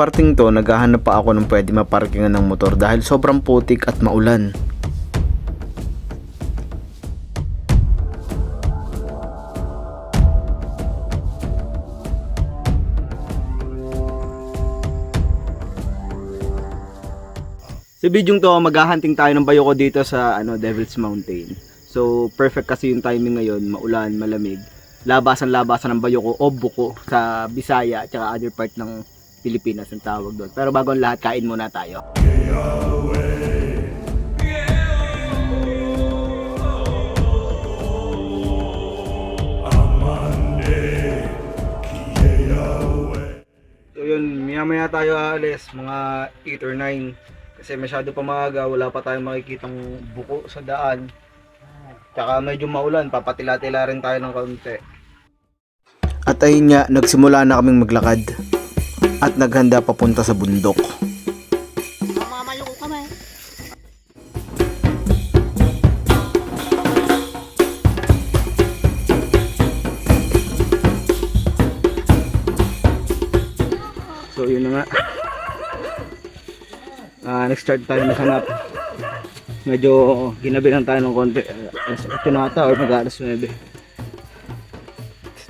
parting to, naghahanap pa ako ng pwede maparkingan ng motor dahil sobrang putik at maulan. Sa bidyong to, maghahunting tayo ng bayoko dito sa ano, Devil's Mountain. So, perfect kasi yung timing ngayon, maulan, malamig. Labasan-labasan ng bayoko o buko sa Bisaya at other part ng Pilipinas ang tawag doon. Pero bago ang lahat, kain muna tayo. So yun, maya maya tayo aalis, mga 8 or 9. Kasi masyado pa maaga, wala pa tayong makikitang buko sa daan. Tsaka medyo maulan, papatila-tila rin tayo ng kaunti. At ayun nga, nagsimula na kaming maglakad. At naghanda papunta sa bundok. So yun na nga. Ah, nag-start tayo maghanap. Medyo ginabi lang tayo ng konti. Alas 8 na ata or mag alas 9.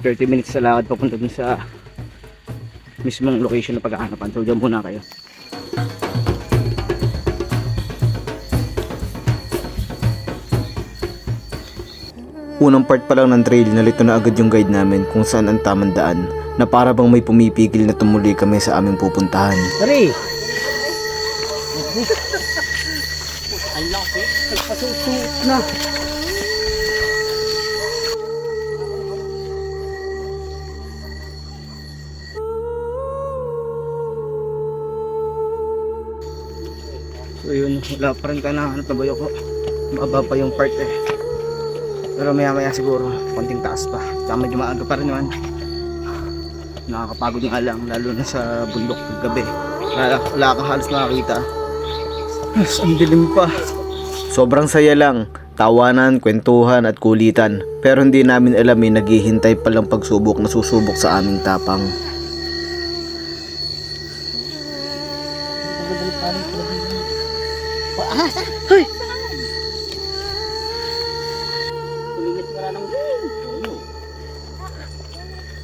30 minutes sa lakad papunta dun sa mismong location na paghahanapan. So dyan muna kayo. Unang part pa lang ng trail, nalito na agad yung guide namin kung saan ang tamang daan na para bang may pumipigil na tumuli kami sa aming pupuntahan. Tari! Ang laki. Nagpasusuot na. Wala pa rin tayo nakahanap na bayo ko. Mababa pa yung part eh. Pero maya maya siguro, konting taas pa. Tsaka medyo maaga pa rin naman. Nakakapagod nga lang, lalo na sa bundok pag gabi. Wala, wala kang halos makakita. Yes, ang dilim pa. Sobrang saya lang. Tawanan, kwentuhan at kulitan. Pero hindi namin alam eh, naghihintay palang pagsubok na susubok sa aming tapang.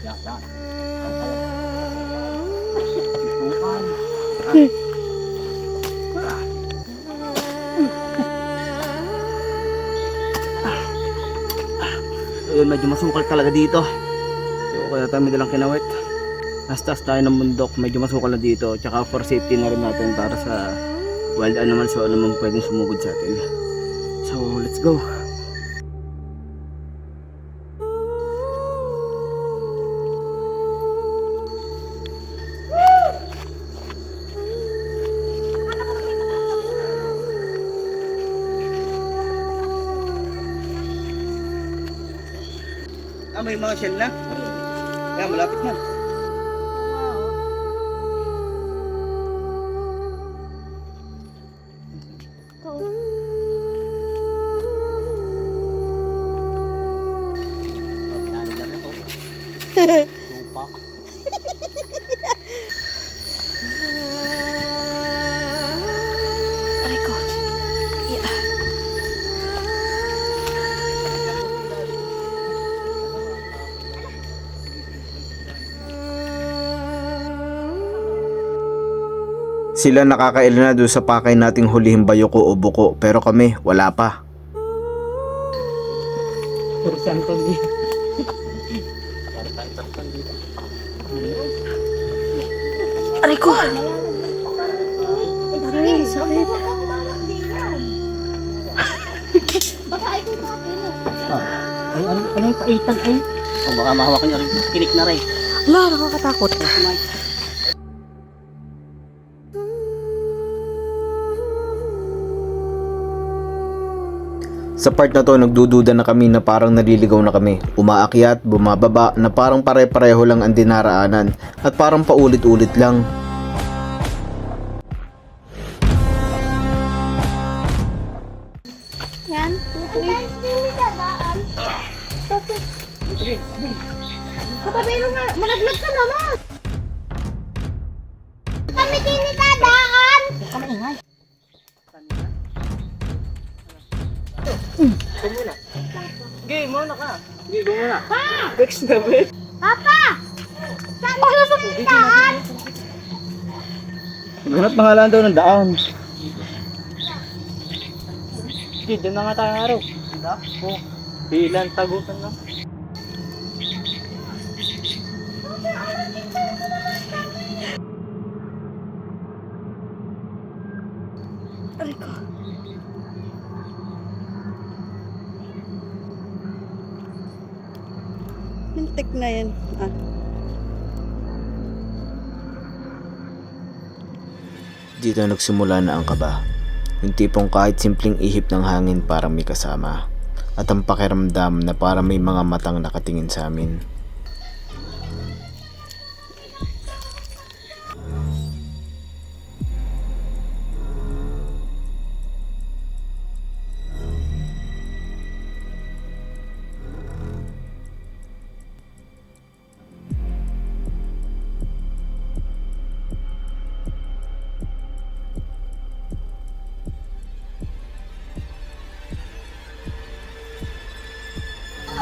Yan, yan. Ayun, medyo masukal talaga dito. So, kaya tayo dalang kinawit. Nastas tayo ng bundok, medyo masukal na dito. Tsaka for safety na rin natin para sa wild animals o ano man pwedeng sumugod sa atin. So, let's go. May mga shell na? Kaya malapit na. Sila nakakailan na doon sa pakay nating hulihin bayoko o buko pero kami wala pa. Puro santo Aray ko! Aray, sakit! Baka ay kung Ay, ano, ano yung paitag eh? Oh, o baka mahawak niya rin. Kinik na rin. Wala, nakakatakot. Sa part na to, nagdududa na kami na parang naliligaw na kami. Umaakyat, bumababa, na parang pare-pareho lang ang dinaraanan. At parang paulit-ulit lang. Yan. Kapabero nga, malaglag ka naman. Kami tinitadaan. Kami ingay. Game muna ka. Game muna. Next na ba? Papa! Saan mo sa tindahan? Ganap pangalan daw ng daan. Sige, doon na nga tayo araw. Diba? O, bilang tagutan na. Aray ko. Mintik na yan. Ah. Dito nagsimula na ang kaba. Yung tipong kahit simpleng ihip ng hangin parang may kasama. At ang pakiramdam na parang may mga matang nakatingin sa amin.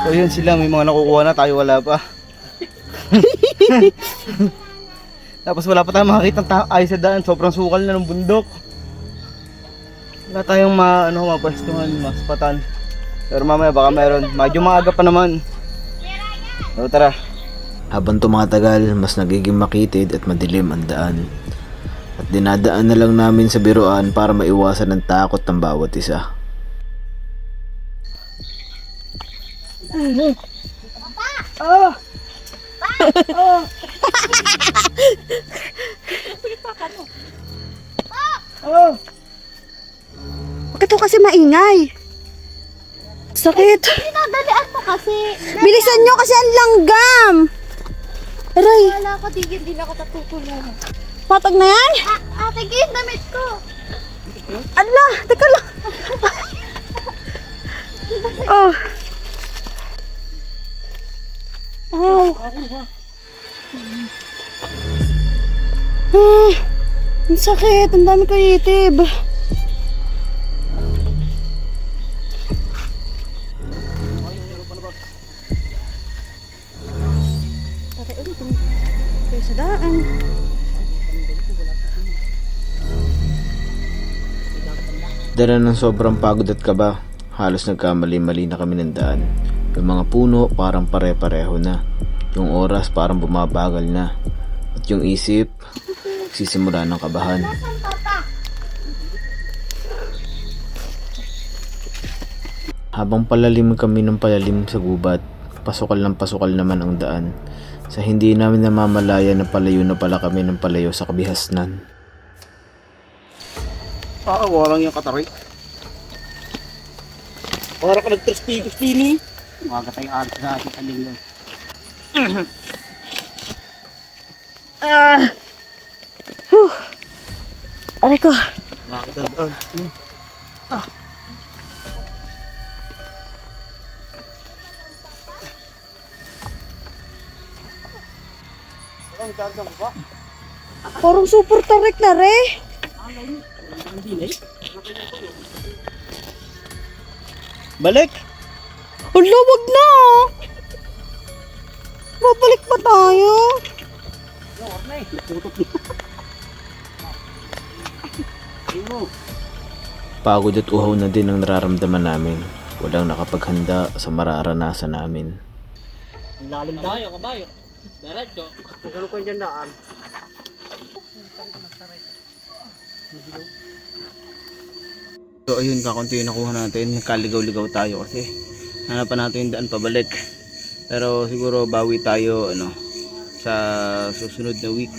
So yun sila, may mga nakukuha na, tayo wala pa. Tapos wala pa tayong makakita ng ta- ay sa daan, sobrang sukal na ng bundok. Wala tayong ma, ano, mapwestuhan, maspatan. Pero mamaya baka meron, medyo maaga pa naman. So tara. Habang tumatagal, mas nagiging makitid at madilim ang daan. At dinadaan na lang namin sa biruan para maiwasan ang takot ng bawat isa. Bakit to kasi maingay? Sakit. Pinadalian mo kasi. Bilisan nyo kasi ang langgam. Aray, Wala ko, tigil din ako tatutulungan. patag na yan? Ah, ate, gin, damit ko. Ala, teka lang. oh. Oh. Ah, ang sakit. Ang dami ko itib. Tara, ulit. Kayo sa daan. Dala ng sobrang pagod at kaba, halos nagkamali-mali na kami ng daan. Yung mga puno parang pare-pareho na. Yung oras parang bumabagal na. At yung isip, sisimula ng kabahan. Habang palalim kami ng palalim sa gubat, pasukal ng pasukal naman ang daan. Sa hindi namin namamalaya na palayo na pala kami ng palayo sa kabihasnan. Ah, walang yung kataray. Para ka eh. Umaga tayong alas sa ating kaling yun. Aray ko. Nakakadaan. Parang super tarik na re. Balik! Ang wag na. Babalik pa tayo. Pagod at uhaw na din ang nararamdaman namin. Walang nakapaghanda sa mararanasan namin. Ang lalim tayo, kabayo. Diretso. Magkano ko dyan daan? So ayun, kakunti yung nakuha natin. Kaligaw-ligaw tayo kasi hanapan natin yung daan pabalik. Pero siguro bawi tayo ano sa susunod na week.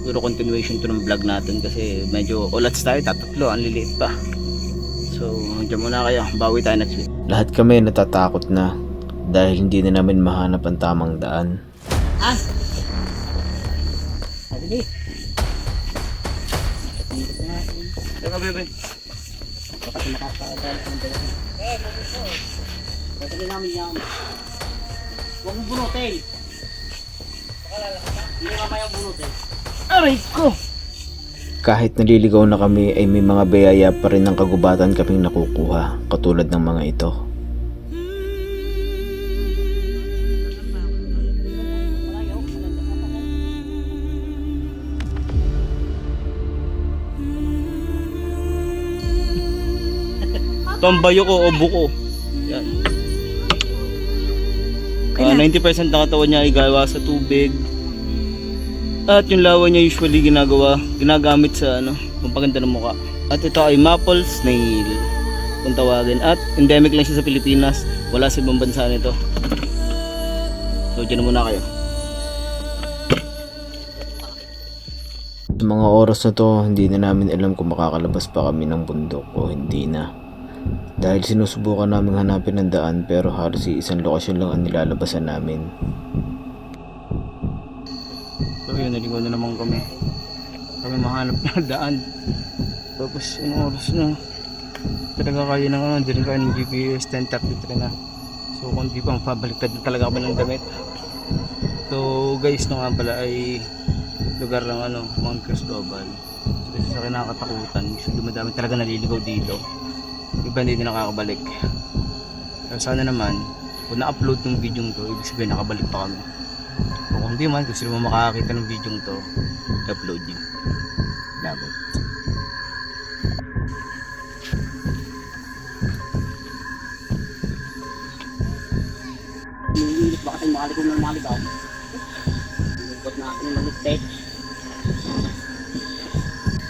Siguro continuation to ng vlog natin kasi medyo ulats tayo, tatatlo, ang liliit pa. So, dyan muna kayo. Bawi tayo next week. Lahat kami natatakot na dahil hindi na namin mahanap ang tamang daan. Sige. Teka, bebe. Baka makakadaan ng dalawa. Sige namin yan. Huwag mo bunutin. Hindi mamaya bunutin. Aray ko! Kahit naliligaw na kami ay may mga bayaya pa rin ng kagubatan kaming nakukuha katulad ng mga ito. Tombayo ko o buko. Ah, 90% ng katawan niya ay gawa sa tubig. At yung lawa niya usually ginagawa, ginagamit sa ano, pampaganda ng mukha. At ito ay maple snail kung tawagin. At endemic lang siya sa Pilipinas. Wala sa ibang bansa nito. So, dyan na muna kayo. Sa mga oras na to, hindi na namin alam kung makakalabas pa kami ng bundok o hindi na. Dahil sinusubukan namin hanapin ng daan pero halos isang lokasyon lang ang nilalabasan namin. So yun, naligaw na naman kami. Kami mahanap na daan. Tapos yung oras na. Talaga kayo na nga, rin kayo ng GPS 10.33 na. So kung di pa, pabaliktad na talaga kami ng damit. So guys, no nga pala ay lugar ng ano, Mount Cristobal. So, sa kinakatakutan, usually madami talaga naliligaw dito. Iba hindi nakakabalik. Pero sana naman, kung na-upload ng video to, ibig sabihin nakabalik pa kami. O kung di man, gusto mo makakakita ng video to, upload nyo. Labot. Umiinit baka tayo makaligaw ng maligaw. Lungkot natin yung maligtay.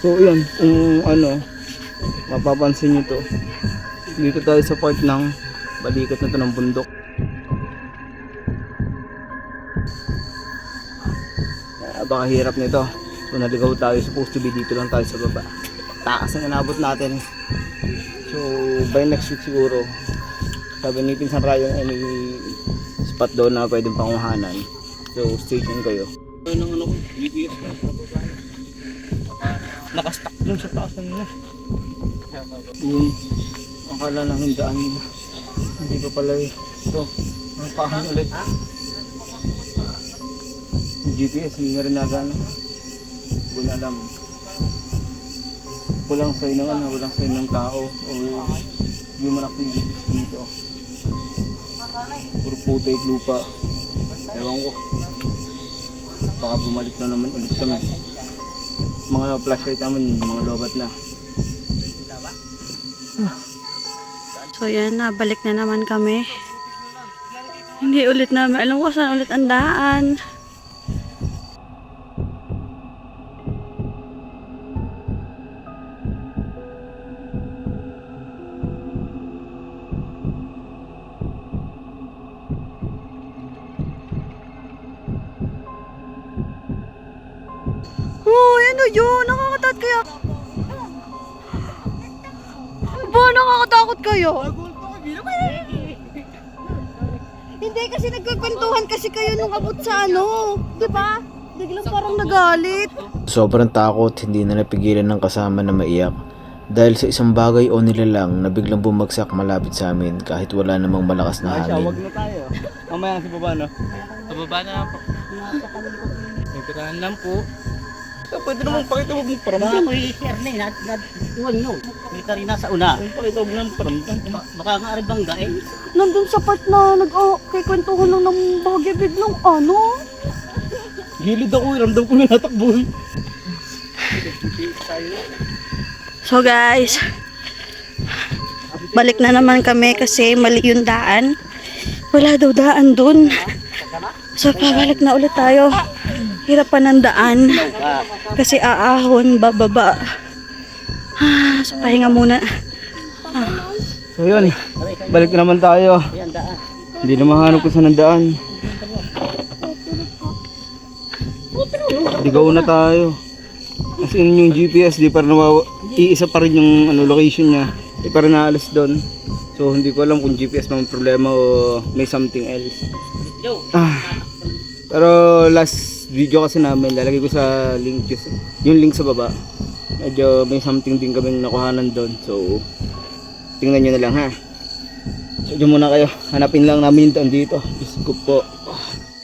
So yun, kung ano, mapapansin nyo to. Dito tayo sa part ng balikat na ng bundok. Napakahirap nito. So naligaw tayo, supposed to be dito lang tayo sa baba. Taas ang inabot natin. So by next week siguro, sabi ni Pinsan Ryan may spot doon na pwedeng panguhanan. So stay tuned kayo. Ano ng ano ko, GPS ka. Nakastack dun sa taas na Yun, akala lang yung daan nila. Hindi pa pala eh. Ito, ang pahan ulit. GPS, hindi na rin nagana. Wala alam. Walang sign ng ano, walang sign ng tao o human activities dito. Puro putik, lupa. Ewan ko. Baka bumalik na naman ulit kami. Mga flashlight naman, mga lobat na. So yan, nabalik na naman kami. Hindi ulit namin alam ko saan ulit ang daan. Uy, ano yun? Nakakatakot kaya. Ba, nakakatakot kayo? Hindi kasi nagkakwentuhan kasi kayo nung abot sa ano. Di ba? Biglang parang nagalit. Sobrang takot, hindi na napigilan ng kasama na maiyak. Dahil sa isang bagay o nilalang na biglang bumagsak malapit sa amin kahit wala namang malakas na Ay, siya, wag hangin. na tayo. Mamaya si baba, no? Sa baba na po. Nagtirahan lang po. Eh, pwede naman pakita mo mong Mga paramdam. ko i-share na eh. Iwan nyo. Kita rin nasa una. Pakita mo ng paramdam. Baka nga aribangga eh. Nandun sa part na nag-kikwentuhan lang ng bahagya biglang ano. Gilid ako, eh. ramdam ko may natakbo. eh. So guys, balik na naman kami kasi mali yung daan. Wala daw daan dun. So pabalik na ulit tayo. Hirap pa ng daan. Kasi aahon, bababa. Ah, so pahinga muna. Ah, So yun, balik na naman tayo. Hindi na mahanap ko sa nandaan. Ligaw na tayo. As in yung GPS, di pa rin nawawa, iisa pa rin yung ano, location niya. Di pa rin naalis doon. So hindi ko alam kung GPS ang problema o may something else. Ah. Pero last video kasi namin, lalagay ko sa link yung link sa baba. Medyo may something din kaming nakuhanan doon. So tingnan nyo na lang ha. So dyan muna kayo. Hanapin lang namin yung taon dito. Diyos ko po.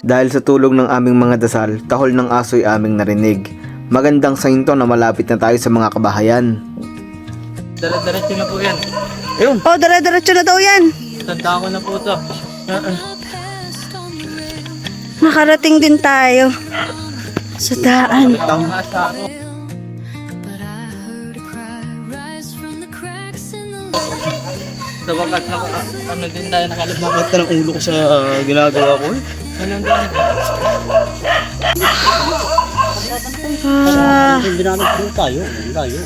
Dahil sa tulog ng aming mga dasal, tahol ng aso'y aming narinig. Magandang sign to na malapit na tayo sa mga kabahayan. Dara-diretso na po yan. Oh, dire-diretso na daw yan. Tanda ko na po to. Nakarating din tayo sa daan. Sa wakas na ano din tayo ka ng ulo ko sa ah, ginagawa ko? eh? Anong daan? Ah, namin po tayo. Tayo.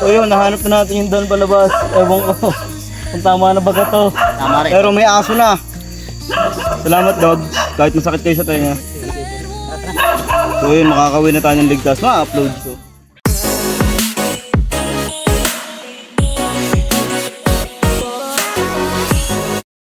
So yun, nahanap na natin yung doon palabas. Ewan ko kung tama na baga to. Tama rin. Pero may aso na. Salamat dog. Kahit masakit kayo sa tenga. So yun, makakawin na tayo ng ligtas. Ma-upload.